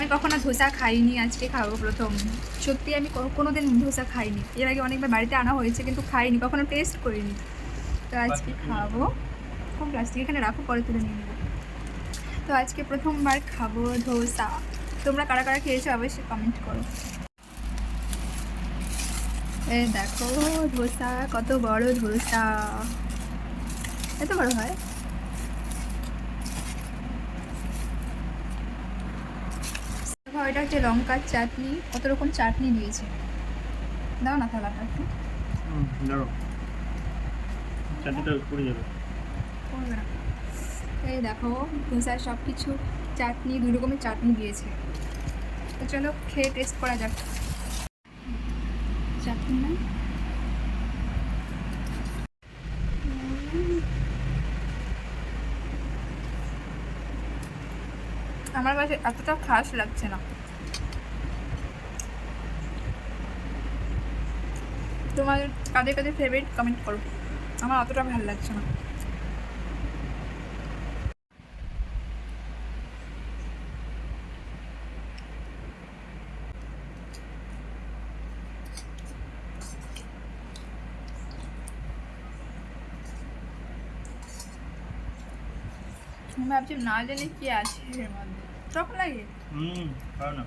আমি কখনো ধোসা খাইনি আজকে খাব প্রথম। সত্যি আমি কোনো দিন ধোসা খাইনি। এর আগে অনেকবার বাড়িতে আনা হয়েছে কিন্তু খাইনি কখনো টেস্ট করিনি। তো আজকে খাব। কোন প্লাস্টিক এখানে রাখো পরে তুলে নিয়ে নেব। তো আজকে প্রথমবার খাব ধোসা। তোমরা কারা কারা খেয়েছো অবশ্যই কমেন্ট করো। এই দেখো ধোসা কত বড় ধোসা। এত বড় হয়? দেখো এটা হচ্ছে লঙ্কার চাটনি কত রকম চাটনি দিয়েছে দাও না থালাটা একটু দাঁড়ো চাটনিটা পড়ে যাবে। না। এই দেখো ধোসার সব কিছু চাটনি দুই রকমের চাটনি দিয়েছে। তো চলো খেয়ে টেস্ট করা যাক। চাটনি না? আমার কাছে এতটা খাস লাগছে না। তোমার কাদের কাদের ফেভারিট কমেন্ট করো? আমার অতটা ভালো লাগছে না। ভাবছি না জানি কি আছে এর মধ্যে। Berapa lagi? Hmm, kau nak?